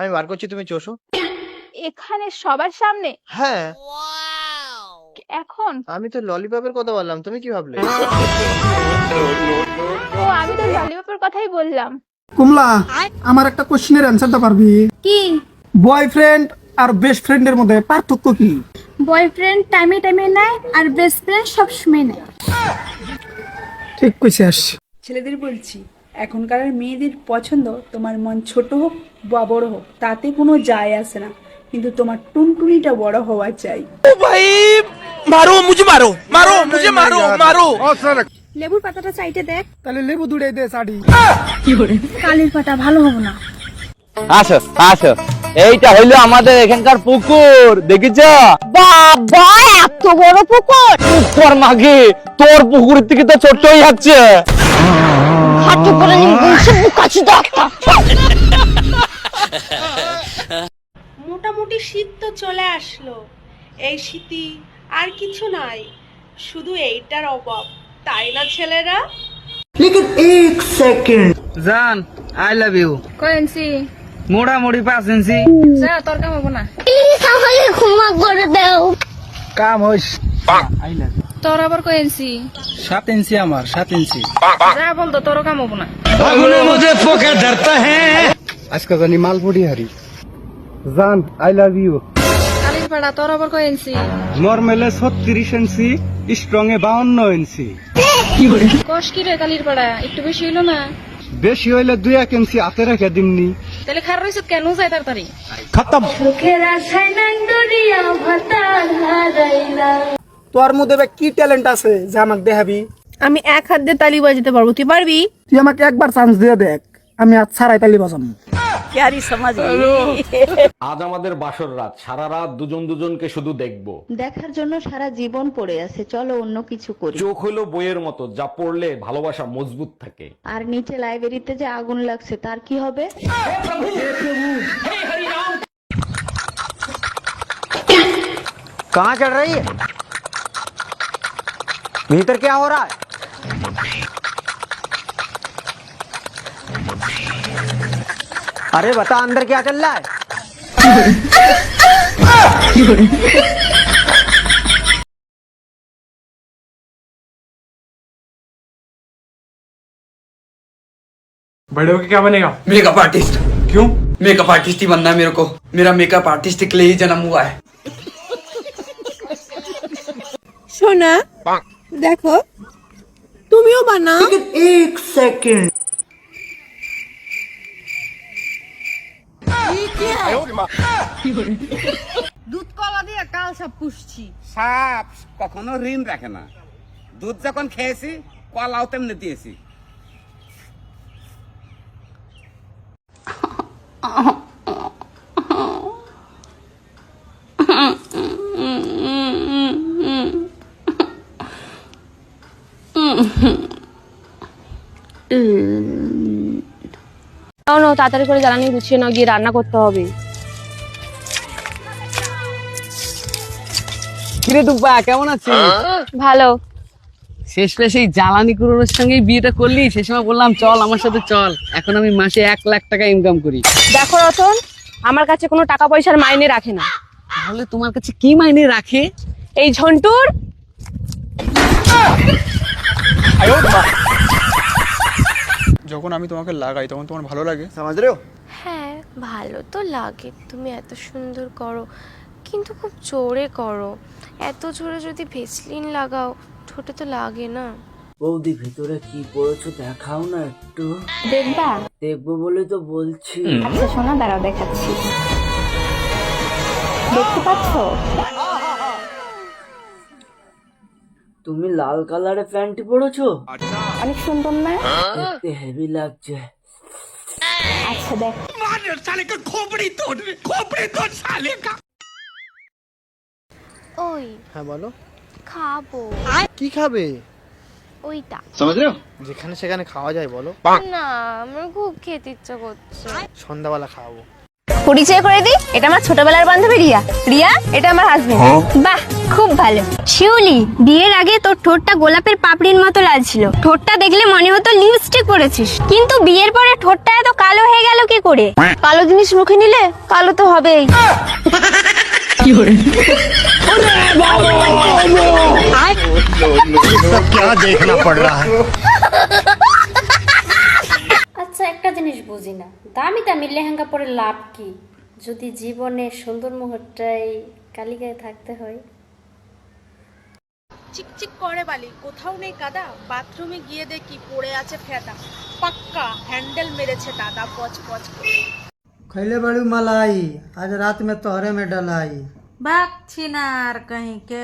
আমি বার করছি তুমি চোষো। এখানে সবার সামনে? হ্যাঁ। এখন? আমি তো ললিপপের কথা বললাম তুমি কি ভাবলে? ও আমি তো ললিপপের কথাই বললাম। কুমলা আমার একটা কোশ্চেনের অ্যান্সারটা পারবি? কি? বয়ফ্রেন্ড আর বেস্ট ফ্রেন্ডের মধ্যে পার্থক্য কি? বয়ফ্রেন্ড টাইমে টাইমে নেয় আর বেস্ট ফ্রেন্ড সবসময় নেয়। ঠিক কইছিস। ছেলেদের বলছি এখনকার মেয়েদের পছন্দ তোমার মন ছোট হোক বা বড় হোক তাতে কোনো যায় আসে না। কিন্তু তোমার টুনটুনিটা বড় হওয়া চাই। মারো মুজে মারো মারো মুজে মারো মারো। লেবুর পাতাটা চাইতে দেখ। তাহলে লেবু দুড়ে দে শাড়ি কালির পাতা ভালো হবে না। আসো আসো। এইটা হইল আমাদের এখানকার পুকুর দেখিছ? বাবা এত বড় পুকুর! তোর মাগে তোর পুকুরের থেকে তো মোটামুটি শীত তো চলে আসলো। এই শীতই আর কিছু নাই শুধু এইটার অভাব। তাই না ছেলেরা? জান আই লাভ ইউ কয়েন্সি মোটামুটি পাঁচ ইঞ্চি। যা তোর কাম হব না। কাম হইস। তোর আবার কয়েন্সি সাত ইঞ্চি আমার সাত ইঞ্চি। যা বলতো তোর কাম হব না। আজকে জানি মালপুরি হারি। জান আই লাভ ইউ কালির পাড়া তোর আবার কয়েন্সি নর্মালে ছত্রিশ ইঞ্চি স্ট্রং এ বাউন্ন ইঞ্চি। কষ কি রে কালির পাড়া একটু বেশি হইল না? বেশি হইলে দুই এক ইঞ্চি হাতে রেখে দিমনি তাহলে খার রইছত কেন যায় তাড়াতাড়ি? তোর মধ্যে ভাই কি ট্যালেন্ট আছে যে আমাকে দেখাবি? আমি এক হাত দিয়ে তালি বাজাতে পারব তুই পারবি? তুই আমাকে একবার চান্স দিয়ে দেখ আমি আজ ছাড়াই তালি বাজাম আজ আমাদের বাসর রাত সারা রাত দুজন দুজনকে শুধু দেখব। দেখার জন্য সারা জীবন পড়ে আছে চলো অন্য কিছু করি। চোখ হলো বইয়ের মতো যা পড়লে ভালোবাসা মজবুত থাকে। আর নিচে লাইব্রেরিতে যে আগুন লাগছে তার কি হবে? কাঁ চড় भीतर क्या हो रहा है? अरे बता अंदर क्या चल रहा है? बड़े होके क्या बनेगा? Makeup artist. क्यों? मेकअप आर्टिस्ट ही बनना है मेरे को। मेरा मेकअप आर्टिस्ट के लिए ही जन्म हुआ है। সোনা দেখো। তুমিও বানাও। সাপ কখনো ঋণ রাখে না। দুধ যখন খেয়েছি কলাও তেমনি দিয়েছি। তাড়াতাড়ি করে জ্বালানি গুছিয়ে নাও গিয়ে রান্না করতে হবে। কিরে কেমন আছিস? ভালো। এই জ্বালানি সঙ্গে বিয়েটা করলি সে সময় বললাম চল আমার সাথে চল। এখন আমি মাসে এক লাখ টাকা ইনকাম করি। দেখো রতন আমার কাছে কোনো টাকা পয়সার মাইনে রাখে না। তাহলে তোমার কাছে কি মাইনে রাখে? এই ঝন্টুর। যখন আমি তোমাকে লাগাই তখন তোমার ভালো লাগে? সমাজ রে হ্যাঁ ভালো তো লাগে। তুমি এত সুন্দর করো কিন্তু খুব জোরে করো। এত জোরে যদি ভেসলিন লাগাও ঠোঁটে তো লাগে না। বৌদি ভিতরে কি পড়েছো দেখাও না একটু। দেখবা? দেখব বলে তো বলছি। আচ্ছা শোনা দাঁড়াও দেখাচ্ছি। দেখতে পাচ্ছ? তুমি লাল কালারের প্যান্টি পরেছো? অনেক সুন্দর না? দেখতে হেভি লাগছে। আচ্ছা দেখ। ওই। হ্যাঁ বলো। খাব। কি খাবে? ওইটা। যেখানে সেখানে খাওয়া যায় বলো। না আমার খুব খেতে ইচ্ছা করছে। সন্ধ্যাবেলা খাওয়াবো পরিচয় করে দিই এটা আমার ছোটবেলার বান্ধবী রিয়া। রিয়া এটা আমার হাজবেন্ড বাহ খুব ভালো। শিউলি বিয়ের আগে তোর ঠোঁটটা গোলাপের পাপড়ির মতো লাল ছিল। ঠোঁটটা দেখলে মনে হতো লিপস্টিক পরেছিস। কিন্তু বিয়ের পরে ঠোঁটটা এত কালো হয়ে গেল কি করে? কালো জিনিস মুখে নিলে কালো তো হবেই। আচ্ছা একটা জিনিস বুঝি না দামি দামি লেহেঙ্গা পরে লাভ কি যদি জীবনে সুন্দর মুহূর্তটাই কালিকায় থাকতে হয় চিকচিক করে বালি কোথাও নেই কাদা বাথরুমে গিয়ে দেখি পড়ে আছে ফেদা পাক্কা হ্যান্ডেল মেরেছে দাদা পচ পচ করে खैले बड़ी मलाई आज रात में तोहरे में डलाई भाग छिनार कहीं के